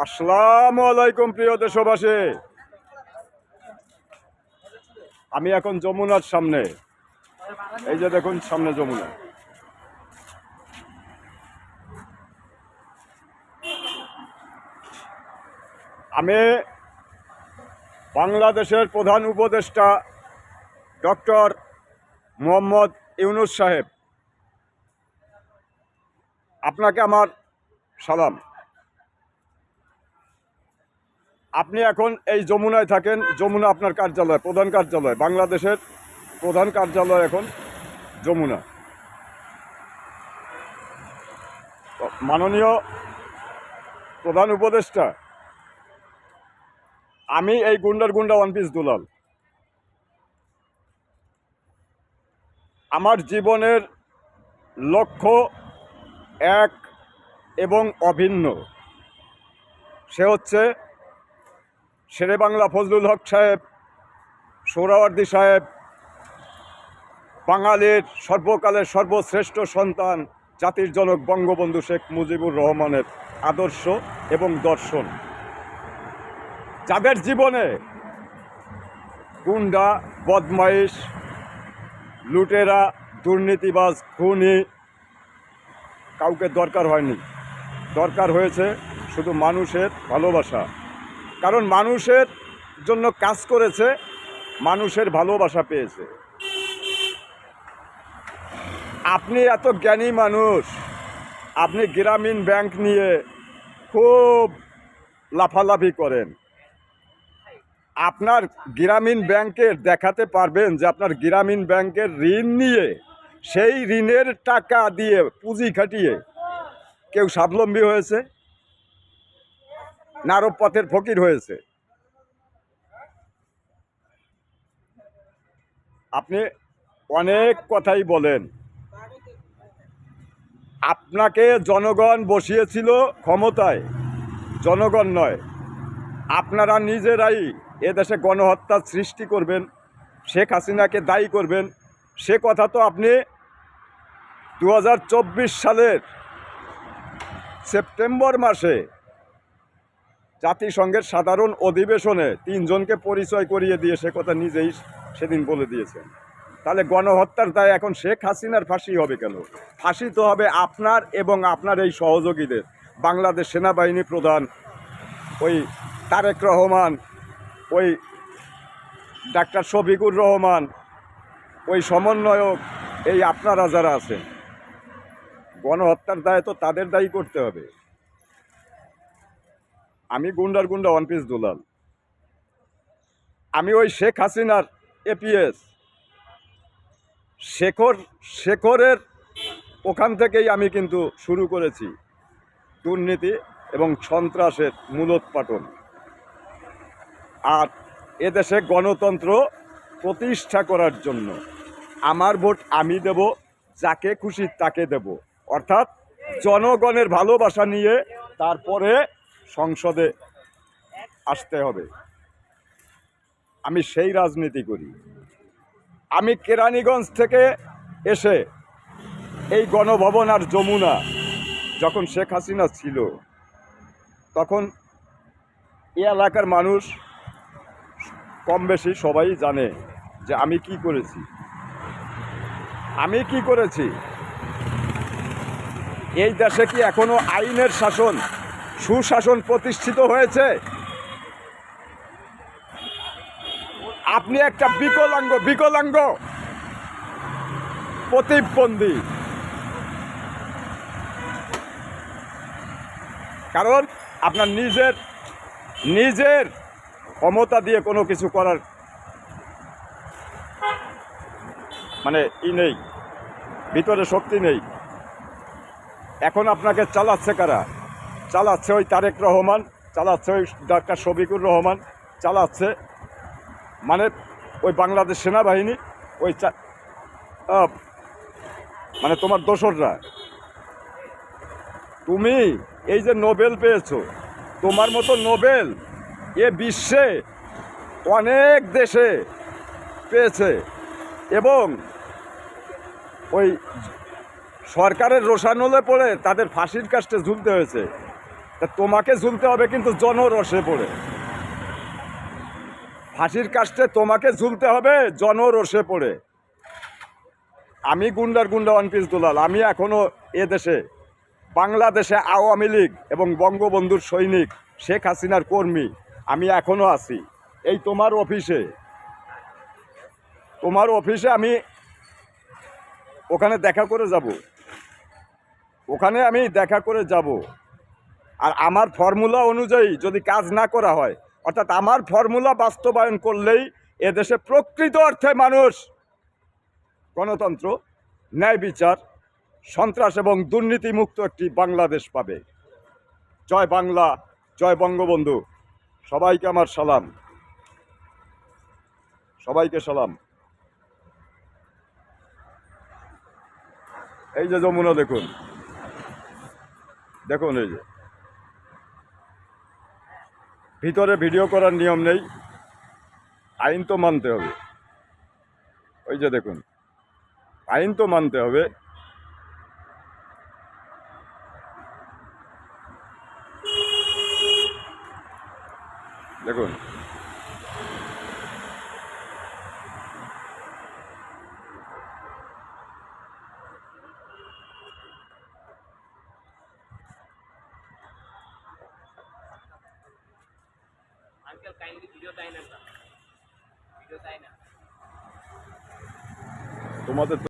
আসসালামু আলাইকুম প্রিয় দেশবাসী। আমি এখন যমুনার সামনে। এই যে দেখুন, সামনে যমুনা। আমি বাংলাদেশের প্রধান উপদেষ্টা ডক্টর মোহাম্মদ ইউনুস সাহেব। আপনাকে আমার সালাম। আপনি এখন এই যমুনায় থাকেন। যমুনা আপনার কার্যালয়, প্রধান কার্যালয়, বাংলাদেশের প্রধান কার্যালয় এখন যমুনা। মাননীয় প্রধান উপদেষ্টা, আমি এই গুন্ডার গুন্ডা ওয়ান পিস দুলাল। আমার জীবনের লক্ষ্য এক এবং অভিন্ন। সে হচ্ছে শেরে বাংলা ফজলুল হক সাহেব সোহরাওয়ার্দী সাহেব, বাঙালির সর্বকালের সর্বশ্রেষ্ঠ সন্তান, জাতির জনক বঙ্গবন্ধু শেখ মুজিবুর রহমানের আদর্শ এবং দর্শন। যাদের জীবনে গুন্ডা, বদমাইশ, লুটেরা, দুর্নীতিবাজ, খুনি কাউকে দরকার হয়নি। দরকার হয়েছে শুধু মানুষের ভালোবাসা। কারণ মানুষের জন্য কাজ করেছে, মানুষের ভালোবাসা পেয়েছে। আপনি এত জ্ঞানী মানুষ, আপনি গ্রামীণ ব্যাংক নিয়ে খুব লাফালাফি করেন। আপনার গ্রামীণ ব্যাংকের দেখাতে পারবেন যে আপনার গ্রামীণ ব্যাংকের ঋণ নিয়ে, সেই ঋণের টাকা দিয়ে পুঁজি খাটিয়ে কেউ স্বাবলম্বী হয়েছে? নারব পথের ফকির হয়েছে। আপনি অনেক কথাই বলেন। আপনাকে জনগণ বসিয়েছিল ক্ষমতায়, জনগণ নয়। আপনারা নিজেরাই এদেশে গণহত্যার সৃষ্টি করবেন, শেখ হাসিনাকে দায়ী করবেন। সে কথা তো আপনি দু হাজার চব্বিশ সালের সেপ্টেম্বর মাসে জাতিসংঘের সাধারণ অধিবেশনে তিনজনকে পরিচয় করিয়ে দিয়ে সে কথা নিজেই সেদিন বলে দিয়েছেন তাহলে গণহত্যার দায় এখন শেখ হাসিনার ফাঁসি হবে কেন? ফাঁসি তো হবে আপনার এবং আপনার এই সহযোগীদের। বাংলাদেশ সেনাবাহিনী প্রধান ওই তারেক রহমান, ওই ডাক্তার শফিকুর রহমান, ওই সমন্বয়ক, এই আপনারা যারা আছেন, গণহত্যার দায় তো তাদের দায়ী করতে হবে। আমি গুন্ডার গুন্ডা ওয়ান পিস দুলাল। আমি ওই শেখ হাসিনার এপিএস শেখর, শেখরের ওখান থেকেই আমি কিন্তু শুরু করেছি দুর্নীতি এবং সন্ত্রাসের মূলোৎপাটন। আর এদেশে গণতন্ত্র প্রতিষ্ঠা করার জন্য আমার ভোট আমি দেব, যাকে খুশি তাকে দেব। অর্থাৎ জনগণের ভালোবাসা নিয়ে তারপরে সংসদে আসতে হবে। আমি সেই রাজনীতি করি। আমি কেরানীগঞ্জ থেকে এসে এই গণভবন আর যমুনা যখন শেখ হাসিনা ছিল, তখন এই এলাকার মানুষ কম বেশি সবাই জানে যে আমি কি করেছি। আমি কি করেছি? এই দেশে কি এখনও আইনের শাসন সুশাসন প্রতিষ্ঠিত হয়েছে। আপনি একটা বিকলাঙ্গ বিকলাঙ্গ প্রতিবন্ধী। কারণ আপনার নিজের নিজের ক্ষমতা দিয়ে কোনো কিছু করার মানে ই নেই, ভিতরে শক্তি নেই। এখন আপনাকে চালাচ্ছে কারা? চালাচ্ছে ওই তারেক রহমান, চালাচ্ছে ওই ডাক্তার শফিকুর রহমান, চালাচ্ছে মানে ওই বাংলাদেশ সেনাবাহিনী, ওই মানে তোমার দোসররা। তুমি এই যে নোবেল পেয়েছ, তোমার মতো নোবেল এ বিশ্বে অনেক দেশে পেয়েছে এবং ওই সরকারের রোষানলে পড়ে তাদের ফাঁসির কাস্টে ঝুলতে হয়েছে। তা তোমাকে ঝুলতে হবে কিন্তু জনরসে পড়ে। ফাঁসির কাস্টে তোমাকে ঝুলতে হবে জনরসে পড়ে। আমি গুন্ডার গুন্ডা ওয়ান পিস দুলাল। আমি এখনও এ দেশে, বাংলাদেশে আওয়ামী লীগ এবং বঙ্গবন্ধুর সৈনিক, শেখ হাসিনার কর্মী, আমি এখনও আছি। এই তোমার অফিসে তোমার অফিসে আমি ওখানে দেখা করে যাব। ওখানে আমি দেখা করে যাব। আর আমার ফর্মুলা অনুযায়ী যদি কাজ না করা হয়, অর্থাৎ আমার ফর্মুলা বাস্তবায়ন করলেই এদেশে প্রকৃত অর্থে মানুষ গণতন্ত্র, ন্যায় বিচার, সন্ত্রাস এবং দুর্নীতিমুক্ত একটি বাংলাদেশ পাবে। জয় বাংলা, জয় বঙ্গবন্ধু। সবাইকে আমার সালাম। সবাইকে সালাম। এই যে যমুনা দেখুন। দেখুন এই যে। ভিতরে ভিডিও করার নিয়ম নেই। আইন তো মানতে হবে। ওই যে দেখুন, আইন তো মানতে হবে। দেখুন আঙ্কেল কাইন্ডলি ভিডিও চাই না ভিডিও চাই না তোমাদের